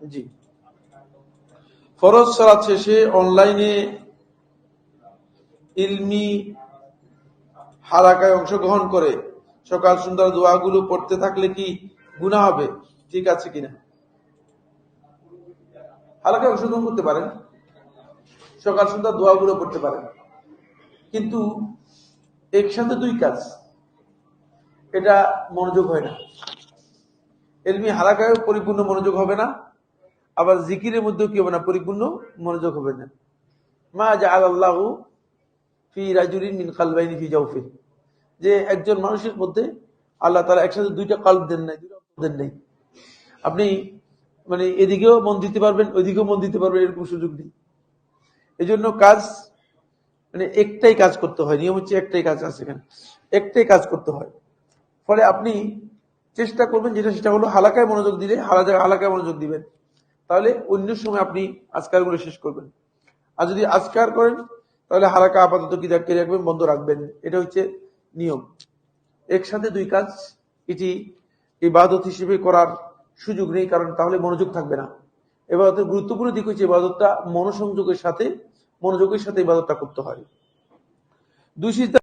জি। ফরজ সালাত শেষে অনলাইনে ইলমি হালাকায় অংশগ্রহণ করে সকাল সন্ধ্যার দোয়াগুলো পড়তে থাকলে কি গুণা হবে? ঠিক আছে কিনা? হালাকায় অংশগ্রহণ করতে পারেন। সকাল সন্ধ্যার দোয়াগুলো পড়তে পারেন। কিন্তু একসাথে দুই কাজ, এটা মনোযোগ হয় না। এলমি হালাকায় পরিপূর্ণ মনোযোগ হবে না। আবার জিকিরের মধ্যেও কি হবে না? পরিপূর্ণ মনোযোগ হবে না। মা যা আল্লাহ ফি রাজুরিন মিন ফি জাউফি যে একজন মানুষের মধ্যে আল্লাহ তারা একসাথে দুইটা কাল্প দেন নাই, দুইটা দেন নাই। আপনি মানে এদিকেও মন দিতে পারবেন, ওইদিকেও মন দিতে পারবেন, এরকম সুযোগ নেই। এই জন্য কাজ মানে একটাই কাজ করতে হয়, নিয়ম হচ্ছে একটাই কাজ আছে এখানে। একটাই কাজ করতে হয়। ফলে আপনি চেষ্টা করবেন যেটা, সেটা হলো হালাকায় মনোযোগ দিলে হালা হালাকায় মনোযোগ দিবেন। তাহলে অন্য সময় আপনি আজকারগুলো শেষ করবেন। আর যদি আজকার করেন, তাহলে হালাকা আপাতত কি কে রাখবেন, বন্ধ রাখবেন। এটা হচ্ছে নিয়ম। একসাথে দুই কাজ, এটি ইবাদত হিসেবে করার সুযোগ নেই, কারণ তাহলে মনোযোগ থাকবে না। এবাদতের গুরুত্বপূর্ণ দিক হচ্ছে ইবাদতটা মনোসংযোগের সাথে, মনোযোগের সাথে ইবাদতটা করতে হয়। দুই